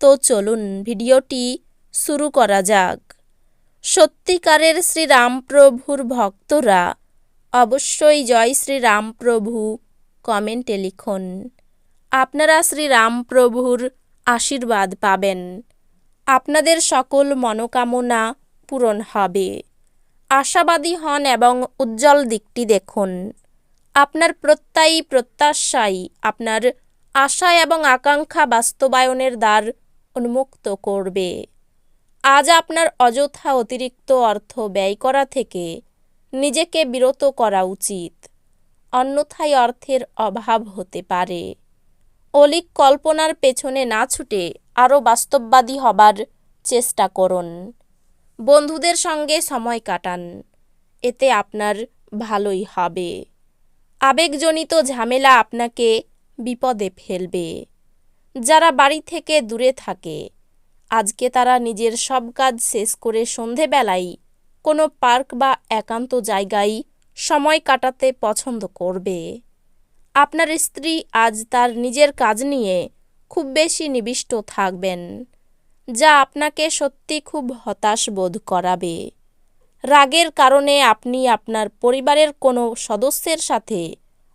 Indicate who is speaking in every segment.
Speaker 1: তো চলুন ভিডিওটি শুরু করা যাক। সত্যিকারের শ্রীরামপ্রভুর ভক্তরা অবশ্যই জয় শ্রীরামপ্রভু কমেন্টে লিখুন। আপনারা শ্রীরামপ্রভুর আশীর্বাদ পাবেন। আপনাদের সকল মনোকামনা পূরণ হবে। আশাবাদী হন এবং উজ্জ্বল দিকটি দেখুন। আপনার প্রত্যয়ী প্রত্যাশাই আপনার আশা এবং আকাঙ্ক্ষা বাস্তবায়নের দ্বার উন্মুক্ত করবে। আজ আপনার অযথা অতিরিক্ত অর্থ ব্যয় করা থেকে নিজেকে বিরত করা উচিত। অন্যথায় অর্থের অভাব হতে পারে। অলিক কল্পনার পেছনে না ছুটে আরও বাস্তববাদী হবার চেষ্টা করুন। বন্ধুদের সঙ্গে সময় কাটান। এতে আপনার ভালোই হবে। আবেগজনিত ঝামেলা আপনাকে বিপদে ফেলবে। যারা বাড়ি থেকে দূরে থাকে। আজকে তারা নিজের সব কাজ শেষ করে সন্ধেবেলায় কোনো পার্ক বা একান্ত জায়গায় সময় কাটাতে পছন্দ করবে। আপনার স্ত্রী আজ তার নিজের কাজ নিয়ে খুব বেশি নিবিষ্ট থাকবেন, যা আপনাকে সত্যি খুব হতাশ বোধ করাবে। রাগের কারণে আপনি আপনার পরিবারের কোনো সদস্যের সাথে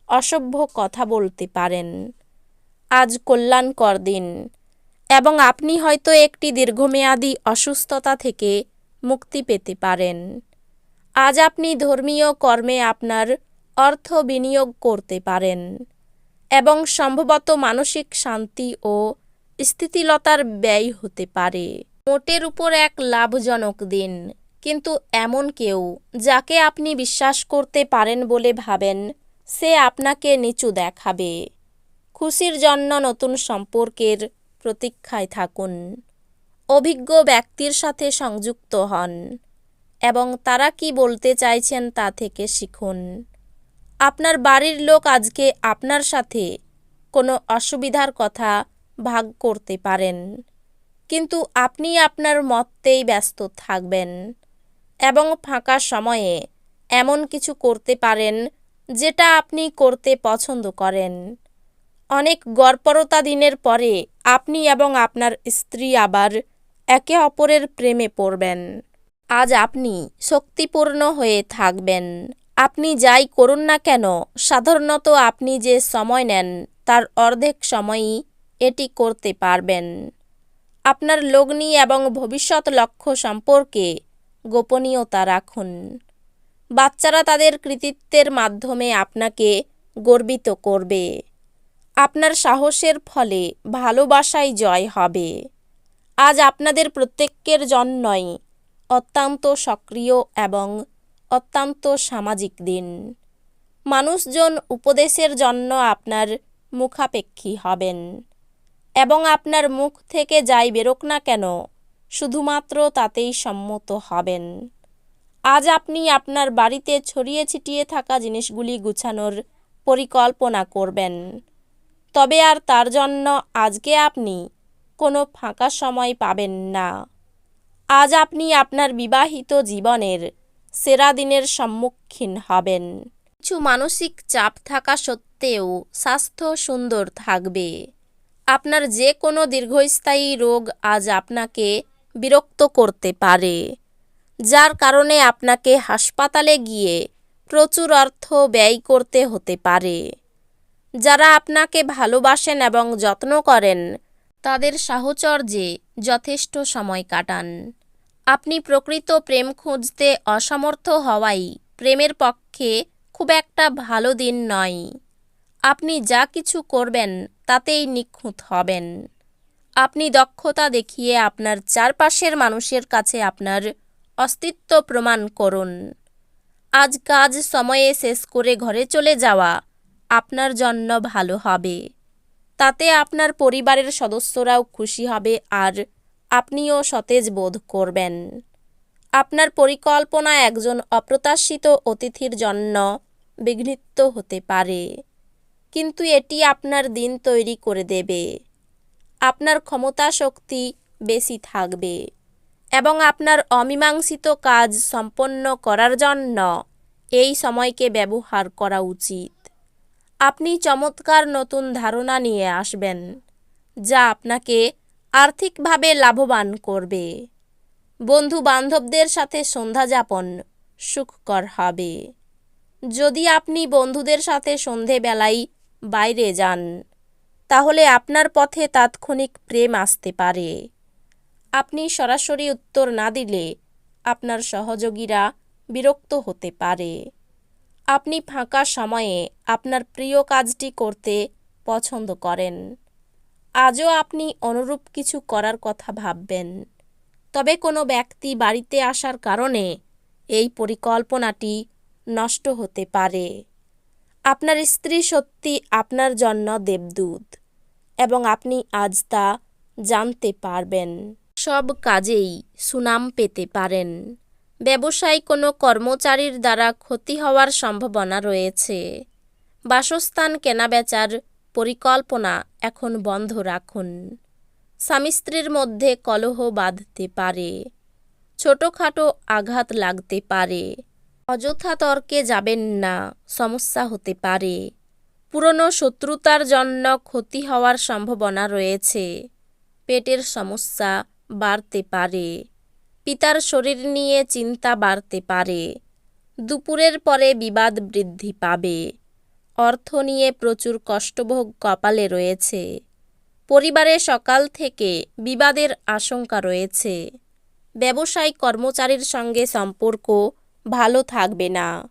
Speaker 1: অসভ্য কথা বলতে পারেন। আজ কল্যাণকর দিন। এবং আপনি হয়তো একটি দীর্ঘমেয়াদী অসুস্থতা থেকে মুক্তি পেতে পারেন। আজ আপনি ধর্মীয় কর্মে আপনার অর্থ বিনিয়োগ করতে পারেন। এবং সম্ভবত মানসিক শান্তি ও স্থিতিলতার ব্যয় হতে পারে। মোটের উপর এক লাভজনক দিন। কিন্তু এমন কেউ যাকে আপনি বিশ্বাস করতে পারেন বলে ভাবেন, সে আপনাকে নিচু দেখাবে। খুশির জন্য নতুন সম্পর্কের প্রতীক্ষায় থাকুন। অভিজ্ঞ ব্যক্তির সাথে সংযুক্ত হন এবং তারা কি বলতে চাইছেন তা থেকে শিখুন। আপনার বাড়ির লোক আজকে আপনার সাথে কোনো অসুবিধার কথা ভাগ করতে পারেন, কিন্তু আপনি আপনার মতেই ব্যস্ত থাকবেন এবং ফাঁকা সময়ে এমন কিছু করতে পারেন যেটা আপনি করতে পছন্দ করেন। অনেক গড়পরতা দিনের পরে আপনি এবং আপনার স্ত্রী আবার একে অপরের প্রেমে পড়বেন। আজ আপনি শক্তিপূর্ণ হয়ে থাকবেন। আপনি যাই করুন না কেন, সাধারণত আপনি যে সময় নেন, তার অর্ধেক সময়ই এটি করতে পারবেন। আপনার লগ্নি এবং ভবিষ্যৎ লক্ষ্য সম্পর্কে গোপনীয়তা রাখুন। বাচ্চারা তাদের কৃতিত্বের মাধ্যমে আপনাকে গর্বিত করবে। আপনার সাহসের ফলে ভালোবাসায় জয় হবে। আজ আপনাদের প্রত্যেকের জন্যই অত্যন্ত সক্রিয় এবং অত্যন্ত সামাজিক দিন। মানুষজন উপদেশের জন্য আপনার মুখাপেক্ষী হবেন এবং আপনার মুখ থেকে যাই বেরোক না কেন, শুধুমাত্র তাতেই সম্মত হবেন। আজ আপনি আপনার বাড়িতে ছড়িয়ে ছিটিয়ে থাকা জিনিসগুলি গুছানোর পরিকল্পনা করবেন। তবে আর তার জন্য আজকে আপনি কোনো ফাঁকা সময় পাবেন না। আজ আপনি আপনার বিবাহিত জীবনের সেরা দিনের সম্মুখীন হবেন। কিছু মানসিক চাপ থাকা সত্ত্বেও স্বাস্থ্য সুন্দর থাকবে। আপনার যে কোনো দীর্ঘস্থায়ী রোগ আজ আপনাকে বিরক্ত করতে পারে, যার কারণে আপনাকে হাসপাতালে গিয়ে প্রচুর অর্থ ব্যয় করতে হতে পারে। যারা আপনাকে ভালোবাসেন এবং যত্ন করেন, তাদের সাহচর্যে যথেষ্ট সময় কাটান। আপনি প্রকৃত প্রেম খুঁজতে অসমর্থ হওয়াই প্রেমের পক্ষে খুব একটা ভালো দিন নয়। আপনি যা কিছু করবেন, তাতেই নিখুঁত হবেন। আপনি দক্ষতা দেখিয়ে আপনার চারপাশের মানুষের কাছে আপনার অস্তিত্ব প্রমাণ করুন। আজ কাজ সময়ে শেষ করে ঘরে চলে যাওয়া আপনার জন্য ভালো হবে। তাতে আপনার পরিবারের সদস্যরাও খুশি হবে আর আপনিও সতেজ বোধ করবেন। আপনার পরিকল্পনা একজন অপ্রত্যাশিত অতিথির জন্য বিঘ্নিত হতে পারে, কিন্তু এটি আপনার দিন তৈরি করে দেবে। আপনার ক্ষমতা শক্তি বেশি থাকবে এবং আপনার অমীমাংসিত কাজ সম্পন্ন করার জন্য এই সময়কে ব্যবহার করা উচিত। আপনি চমৎকার নতুন ধারণা নিয়ে আসবেন, যা আপনাকে আর্থিকভাবে লাভবান করবে। বন্ধু বান্ধবদের সাথে সন্ধ্যা যাপন সুখকর হবে। যদি আপনি বন্ধুদের সাথে সন্ধেবেলায় বাইরে যান, তাহলে আপনার পথে তাৎক্ষণিক প্রেম আসতে পারে। আপনি সরাসরি উত্তর না দিলে আপনার সহযোগীরা বিরক্ত হতে পারে। আপনি ফাঁকা সময়ে আপনার প্রিয় কাজটি করতে পছন্দ করেন। আজও আপনি অনুরূপ কিছু করার কথা ভাববেন। তবে কোনো ব্যক্তি বাড়িতে আসার কারণে এই পরিকল্পনাটি নষ্ট হতে পারে। আপনার স্ত্রী সত্যি আপনার জন্য দেবদূত এবং আপনি আজ তা জানতে পারবেন। সব কাজেই সুনাম পেতে পারেন। ব্যবসায় কোনো কর্মচারীর দ্বারা ক্ষতি হওয়ার সম্ভাবনা রয়েছে। বাসস্থান কেনাবেচার পরিকল্পনা এখন বন্ধ রাখুন। স্বামী স্ত্রীর মধ্যে কলহ বাঁধতে পারে। ছোটোখাটো আঘাত লাগতে পারে। অযথা তর্কে যাবেন না, সমস্যা হতে পারে। পুরনো শত্রুতার জন্য ক্ষতি হওয়ার সম্ভাবনা রয়েছে। পেটের সমস্যা বাড়তে পারে। পিতার শরীর নিয়ে চিন্তা বাড়তে পারে। দুপুরের পরে বিবাদ বৃদ্ধি পাবে। অর্থ নিয়ে প্রচুর কষ্টভোগ কপালে রয়েছে। পরিবারে সকাল থেকে বিবাদের আশঙ্কা রয়েছে। ব্যবসায়ী কর্মচারীর সঙ্গে সম্পর্ক ভালো থাকবে না।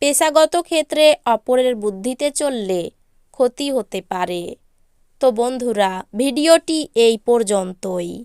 Speaker 1: পেশাগত ক্ষেত্রে অপরের বুদ্ধিতে চললে ক্ষতি হতে পারে। তো বন্ধুরা, ভিডিওটি এই পর্যন্তই।